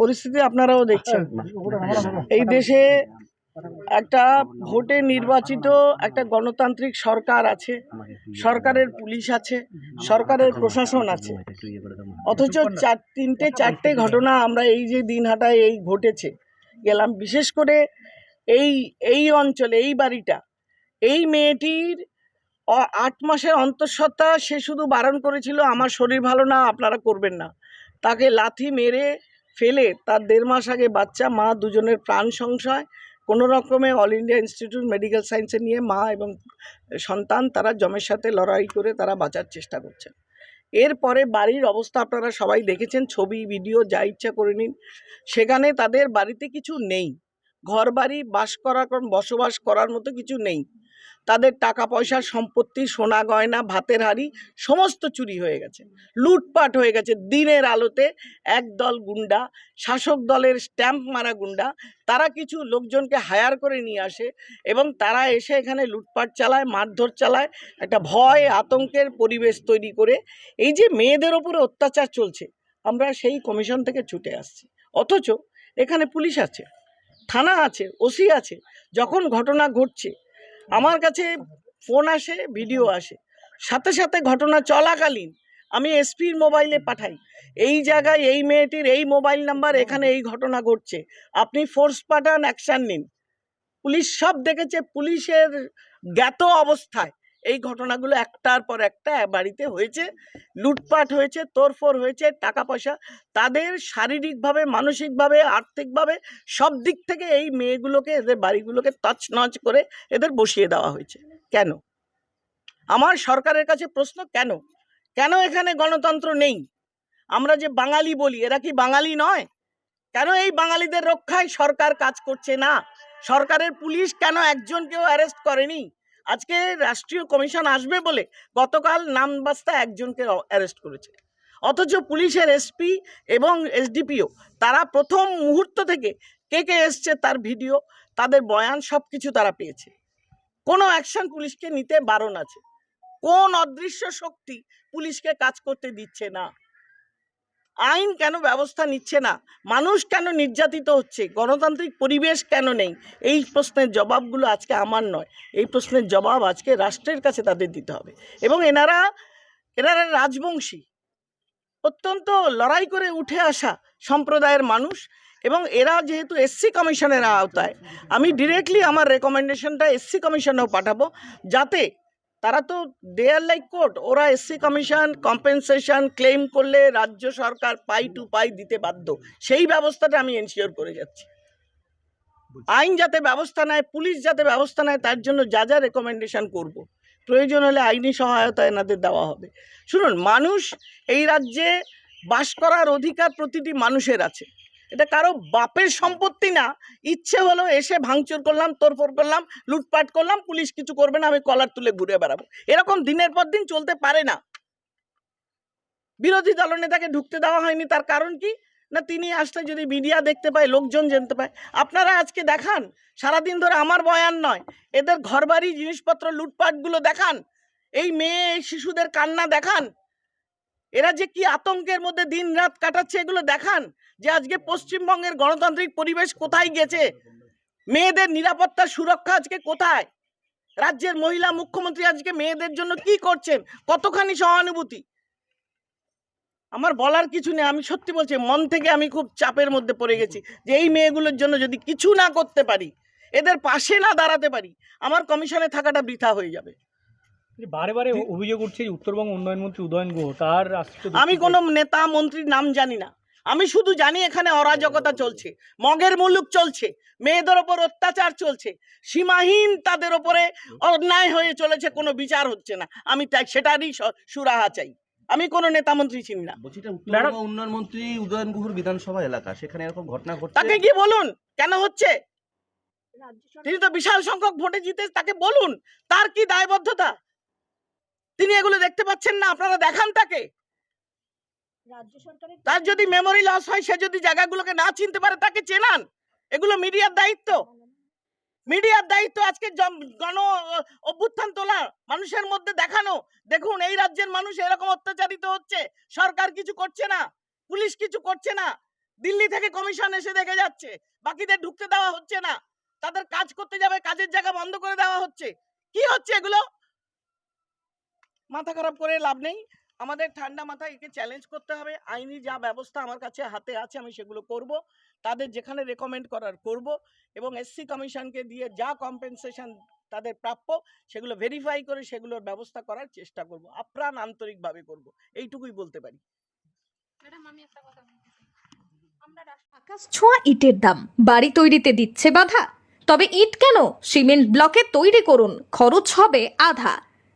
পরিস্থিতি আপনারাও দেখছেন। এই দেশে একটা ভোটে নির্বাচিত একটা গণতান্ত্রিক সরকার আছে সরকারের পুলিশ আছে সরকারের প্রশাসন আছে। অথচ চার তিনটে চারটে ঘটনা আমরা এই যে দিনহাটায় এই ঘটেছে গেলাম। বিশেষ করে এই এই অঞ্চলে এই বাড়িটা এই মেয়েটির আট মাসের অন্তঃসত্ত্বা সে শুধু বারণ করেছিল, আমার শরীর ভালো না, আপনারা করবেন না। তাকে লাথি মেরে ফেলে তার দেড় মাস আগে বাচ্চা, মা দুজনের প্রাণ সংশয়। কোনো রকমে অল ইন্ডিয়া ইনস্টিটিউট মেডিকেল সায়েন্সে নিয়ে মা এবং সন্তান তারা জমের সাথে লড়াই করে তারা বাঁচার চেষ্টা করছেন। এরপরে বাড়ির অবস্থা আপনারা সবাই দেখেছেন, ছবি, ভিডিও, যা ইচ্ছা করে নিন। সেখানে তাদের বাড়িতে কিছু নেই। ঘর বাড়ি বাস করার, বসবাস করার মতো কিছু নেই। তাদের টাকা পয়সা সম্পত্তি, সোনা গয়না, ভাতের হাড়ি সমস্ত চুরি হয়ে গেছে। লুটপাট হয়ে গেছে দিনের আলোতে। একদল গুন্ডা, শাসক দলের স্ট্যাম্প মারা গুন্ডা, তারা কিছু লোকজনকে হায়ার করে নিয়ে আসে এবং তারা এসে এখানে লুটপাট চালায়, মারধর চালায়, একটা ভয়, আতঙ্কের পরিবেশ তৈরি করে। এই যে মেয়েদের ওপরে অত্যাচার চলছে, আমরা সেই কমিশন থেকে ছুটে আসছি। অথচ এখানে পুলিশ আছে, থানা আছে, ওসি আছে। যখন ঘটনা ঘটছে আমার কাছে ফোন আসে ভিডিও আসে। সাথে সাথে ঘটনা চলাকালীন আমি এসপির মোবাইলে পাঠাই। এই জায়গায় এই মেয়েটির এই মোবাইল নাম্বার এখানে এই ঘটনা ঘটছে। আপনি ফোর্স পাঠান অ্যাকশান নিন। পুলিশ সব দেখেছে পুলিশের জ্ঞাত অবস্থায়। এই ঘটনাগুলো একটার পর একটা বাড়িতে হয়েছে। লুটপাট হয়েছে, তোড়ফোড় হয়েছে টাকা পয়সা তাদের শারীরিকভাবে, মানসিকভাবে, আর্থিকভাবে সব দিক থেকে এই মেয়েগুলোকে, এদের বাড়িগুলোকে তছনছ করে এদের বসিয়ে দেওয়া হয়েছে। কেন? আমার সরকারের কাছে প্রশ্ন, কেন? কেন এখানে গণতন্ত্র নেই? আমরা যে বাঙালি বলি, এরা কি বাঙালি নয়? কেন এই বাঙালিদের রক্ষায় সরকার কাজ করছে না? সরকারের পুলিশ কেন একজনকেও অ্যারেস্ট করেনি? আজকে রাষ্ট্রীয় কমিশন আসবে বলে গতকাল নামবাস্তা একজনকে অ্যারেস্ট করেছে। অথচ পুলিশের এসপি এবং এসডিপিও তারা প্রথম মুহূর্ত থেকে কে কে এসছে তার ভিডিও, তাদের বয়ান সব কিছু তারা পেয়েছে। কোনো অ্যাকশন পুলিশকে নিতে বারণ আছে। কোন অদৃশ্য শক্তি পুলিশকে কাজ করতে দিচ্ছে না। আইন কেন ব্যবস্থা নিচ্ছে না? মানুষ কেন নির্যাতিত হচ্ছে? গণতান্ত্রিক পরিবেশ কেন নেই? এই প্রশ্নের জবাবগুলো আজকে আমার নয়। এই প্রশ্নের জবাব আজকে রাষ্ট্রের কাছে তাদের দিতে হবে। এবং এনারা এনারা রাজবংশী। অত্যন্ত লড়াই করে উঠে আসা সম্প্রদায়ের মানুষ এবং এরা যেহেতু এসসি কমিশনের আওতায়, আমি ডিরেক্টলি আমার রেকমেন্ডেশনটা এসসি কমিশনেও পাঠাবো যাতে তারা তো দেয়ার লাইক কোর্ট ওরা এসসি কমিশন কম্পেনসেশন ক্লেম করলে রাজ্য সরকার পাই টু পাই দিতে বাধ্য। সেই ব্যবস্থাটা আমি এনশিওর করে যাচ্ছি। আইন যাতে ব্যবস্থা নেয় পুলিশ যাতে ব্যবস্থা নেয় তার জন্য যা যা রেকমেন্ডেশন করব। প্রয়োজন হলে আইনি সহায়তা এনাদের দেওয়া হবে। শুনুন মানুষ এই রাজ্যে বাস করার অধিকার প্রতিটি মানুষের আছে। এটা কারও বাপের সম্পত্তি না। ইচ্ছে হলো এসে ভাঙচুর করলাম, তোড়ফোড় করলাম, লুটপাট করলাম, পুলিশ কিছু করবে না, আমি কলার তুলে ঘুরে বেড়াবো। এরকম দিনের পর দিন চলতে পারে না। বিরোধী দলনেতাকে ঢুকতে দেওয়া হয়নি, তার কারণ কি? না, তিনি আসলে যদি মিডিয়া দেখতে পায়, লোকজন জানতে পায়। আপনারা আজকে দেখান, সারাদিন ধরে আমার বয়ান নয়, এদের ঘরবাড়ি জিনিসপত্র, লুটপাটগুলো দেখান, এই মেয়ে, এই শিশুদের কান্না দেখান। এরা যে কি আতঙ্কের মধ্যে দিন রাত কাটাচ্ছে, এগুলো দেখান। যে আজকে পশ্চিমবঙ্গের গণতান্ত্রিক পরিবেশ কোথায় গেছে? মেয়েদের নিরাপত্তা সুরক্ষা আজকে কোথায়? রাজ্যের মহিলা মুখ্যমন্ত্রী আজকে মেয়েদের জন্য কি করছেন? কতখানি সহানুভূতি? আমার বলার কিছু নেই আমি সত্যি বলছি মন থেকে আমি খুব চাপের মধ্যে পড়ে গেছি যে এই মেয়েগুলোর জন্য যদি কিছু না করতে পারি এদের পাশে না দাঁড়াতে পারি আমার কমিশনে থাকাটা বৃথা হয়ে যাবে। বারে বারে অভিযোগ উঠছে উত্তরবঙ্গ উন্নয়ন মন্ত্রী উদয়ন গুহ তার আমি কোনো নেতা মন্ত্রীর নাম জানি না। আমি শুধু জানি এখানে অরাজকতা চলছে মগের মুলুক চলছে মেয়েদের ওপর অত্যাচার চলছে সীমাহীন তাদের ওপরে অন্যায় হয়ে চলেছে কোনো বিচার হচ্ছে না। আমি তাই সেটারই সুরাহা চাই। আমি কোনো নেতা মন্ত্রী চিনি না। উন্নয়ন মন্ত্রী উদয়ন গুহুর বিধানসভা এলাকা সেখানে এরকম ঘটনা ঘটছে? তাকে কি বলুন কেন হচ্ছে? তিনি তো বিশাল সংখ্যক ভোটে জিতে তাকে বলুন তার কি দায়বদ্ধতা? তিনি এগুলো দেখতে পাচ্ছেন না আপনারা দেখান তাকে। তার যদি মেমোরি লস হয় সে যদি জায়গাগুলোকে না চিনতে পারে তাকে চেনান। এগুলো মিডিয়ার দায়িত্ব। মিডিয়ার দায়িত্ব আজকে গণ অভ্যুত্থান তোলা মানুষের মধ্যে দেখানো। দেখুন এই রাজ্যের মানুষ এরকম অত্যাচারিত হচ্ছে। সরকার কিছু করছে না পুলিশ কিছু করছে না। দিল্লি থেকে কমিশন এসে দেখে যাচ্ছে বাকিদের ঢুকতে দেওয়া হচ্ছে না। তাদের কাজ করতে যাবে কাজের জায়গা বন্ধ করে দেওয়া হচ্ছে। কি হচ্ছে এগুলো? মাথা খারাপ করে লাভ নেই। আমাদের ঠান্ডা মাথায় একে চ্যালেঞ্জ করতে হবে। আইনি যা ব্যবস্থা আমার কাছে হাতে আছে আমি সেগুলো করব। তাদের যেখানে রেকমেন্ড করার করব এবং এসসি কমিশনকে দিয়ে যা কম্পেনসেশন তাদের প্রাপ্য সেগুলো ভেরিফাই করে সেগুলোর ব্যবস্থা করার চেষ্টা করব। আপ্রাণ আন্তরিকভাবে করব। এইটুকুই বলতে পারি। ম্যাডাম আমি একটা কথা বলতে চাই। আমরা রাষ্ট্র আকাশ ছোঁয়া ইটের দাম। বাড়ি তৈরিতে দিচ্ছে বাধা। তবে ইট কেন? সিমেন্ট ব্লকে তৈরি করুন। খরচ হবে আধা।